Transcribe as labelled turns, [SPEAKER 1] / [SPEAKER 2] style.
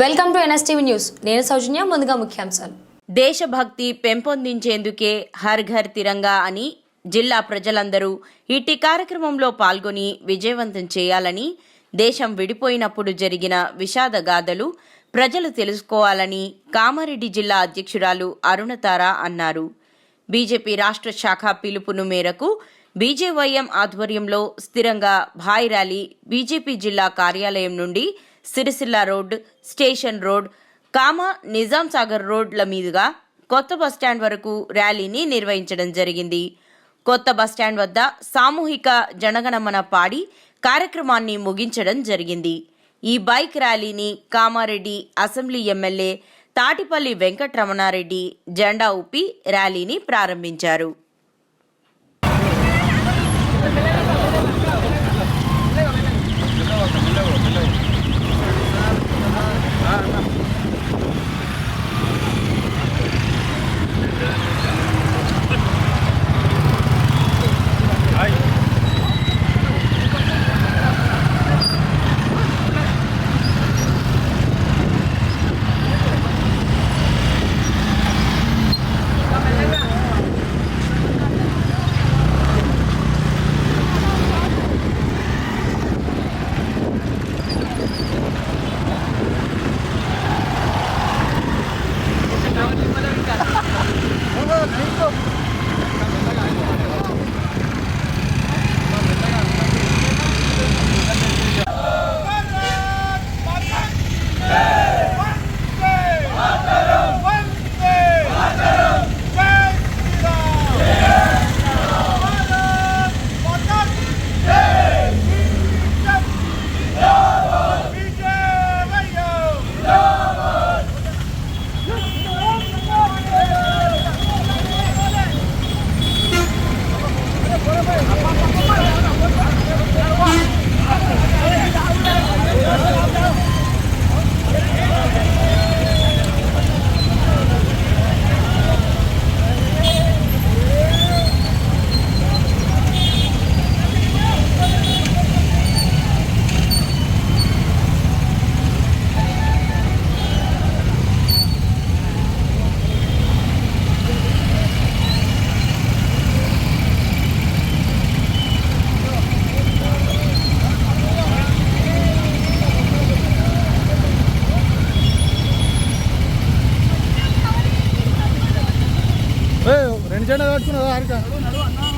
[SPEAKER 1] Welcome to NSTV news. నేను సౌజన్య ముందుగా ముఖ్యాంశాలు.
[SPEAKER 2] దేశభక్తి పెంపొందించేందుకే హర్ ఘర్ తిరంగా అని జిల్లా ప్రజలందరూ ఇట్టి కార్యక్రమంలో పాల్గొని విజయవంతం చేయాలని దేశం విడిపోయినప్పుడు జరిగిన విషాద గాథలు ప్రజలు తెలుసుకోవాలని కామారెడ్డి జిల్లా అధ్యక్షురాలు అరుణతార అన్నారు. బీజేపీ రాష్ట్ర శాఖ పిలుపును మేరకు బీజేవైఎం ఆధ్వర్యంలో స్థిరంగా భాయ్ ర్యాలీ బీజేపీ జిల్లా కార్యాలయం నుండి సిరిసిల్ల రోడ్ స్టేషన్ రోడ్ కామ నిజాం సాగర్ రోడ్ల మీదుగా కొత్త బస్టాండ్ వరకు ర్యాలీని నిర్వహించడం జరిగింది. కొత్త బస్టాండ్ వద్ద సామూహిక జనగణమన పాడి కార్యక్రమాన్ని ముగించడం జరిగింది. ఈ బైక్ ర్యాలీని కామారెడ్డి అసెంబ్లీ ఎమ్మెల్యే తాటిపల్లి వెంకటరమణారెడ్డి జెండా ఊపి ర్యాలీని ప్రారంభించారు.
[SPEAKER 3] ఏయ్, రెండు జెండా కట్టుకున్నదా